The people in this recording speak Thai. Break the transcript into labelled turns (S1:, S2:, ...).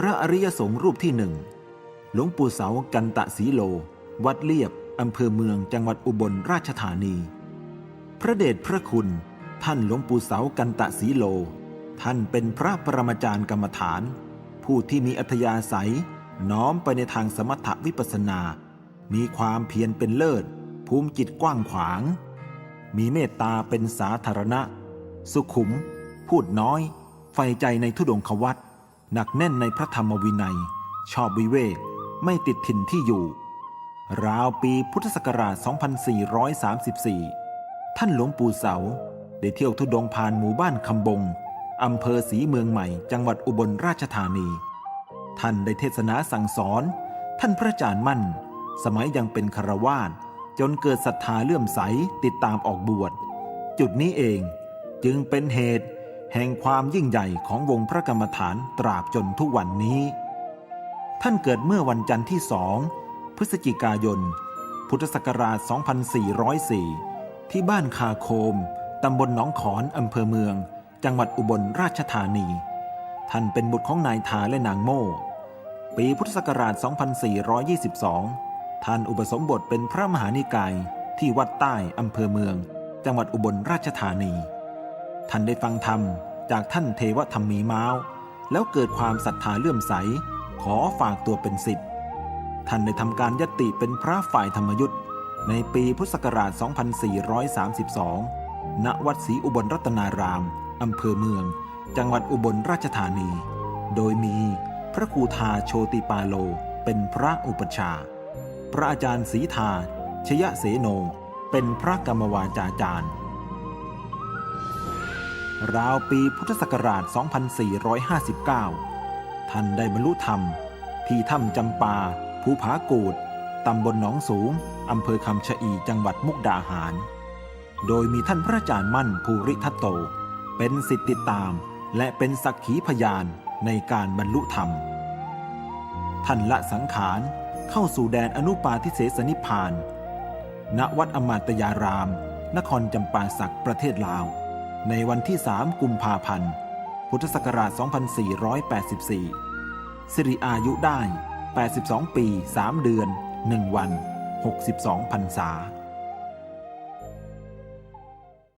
S1: พระอริยสงฆ์รูปที่หนึ่งหลวงปู่เสากันตะสีโล วัดเลียบอำเภอเมืองจังหวัดอุบลราชธานี พระเดชพระคุณ ท่านหลวงปู่เสากันตะสีโล ท่านเป็นพระปรมาจารย์กรรมฐาน ผู้ที่มีอัธยาศัย น้อมไปในทางสมถวิปัสสนา มีความเพียรเป็นเลิศ ภูมิจิตกว้างขวาง มีเมตตาเป็นสาธารณะ สุขุม พูดน้อย ใฝ่ใจในทุดงควัต หนักแน่นในพระธรรมวินัย ชอบวิเวก ไม่ติดถิ่นที่อยู่ ราวปีพุทธศักราช 2434 ท่านหลวงปู่เสา ได้เที่ยวทุดงผ่านหมู่บ้านคำบง อำเภอศรีเมืองใหม่ จังหวัดอุบลราชธานี ท่านได้เทศนาสั่งสอน ท่านพระอาจารย์มั่น สมัยยังเป็นคารวาสจนเกิดศรัทธาเลื่อมใสติดตามออกบวช จุดนี้เองจึงเป็นเหตุ แห่งความยิ่งใหญ่ของวงพระกรรมฐานตราบจนทุกวันนี้ ท่านเกิดเมื่อวันจันทร์ที่สองพฤศจิกายน พุทธศักราช 2404 ที่บ้านคาโคม ตำบลหนองขอนอำเภอเมือง จังหวัดอุบลราชธานี ท่านเป็นบุตรของนายทาและนางโม่ปีพุทธศักราช 2422 ท่านอุปสมบทเป็นพระมหานิกายที่วัดใต้อำเภอเมือง จังหวัดอุบลราชธานี ท่านได้ฟังธรรม จากท่านเทวธรรมีม้าว แล้วเกิดความศรัทธาเลื่อมใส ขอฝากตัวเป็นศิษย์ท่านได้ทำการยติเป็นพระฝ่ายธรรมยุทธ์ในปีพุทธศักราช 2432 ณ วัดศรีอุบลรัตนาราม อำเภอเมือง จังหวัดอุบลราชธานี โดยมีพระครูทาโชติปาโล เป็นพระอุปชา พระอาจารย์ศรีทา ชยะเสโน เป็นพระกรรมวาจาจารย์ ราวปีพุทธศักราช 2459 ท่านได้บรรลุธรรม ที่ถ้ำจำปา ภูผากูดตำบลหนองสูง อำเภอคำชะอีจังหวัดมุกดาหาร โดยมีท่านพระอาจารย์มั่นภูริทัตโต เป็นสิทธิติดตาม และเป็นสักขีพยานในการบรรลุธรรม ท่านละสังขารเข้าสู่แดนอนุปาทิเสสนิพพาน ณวัดอมาตยาราม นครจำปาสักประเทศลาว ในวันที่ 3 กุมภาพันธ์ พุทธศักราช 2484 สิริอายุได้ 82 ปี 3 เดือน 1 วัน 62พรรษา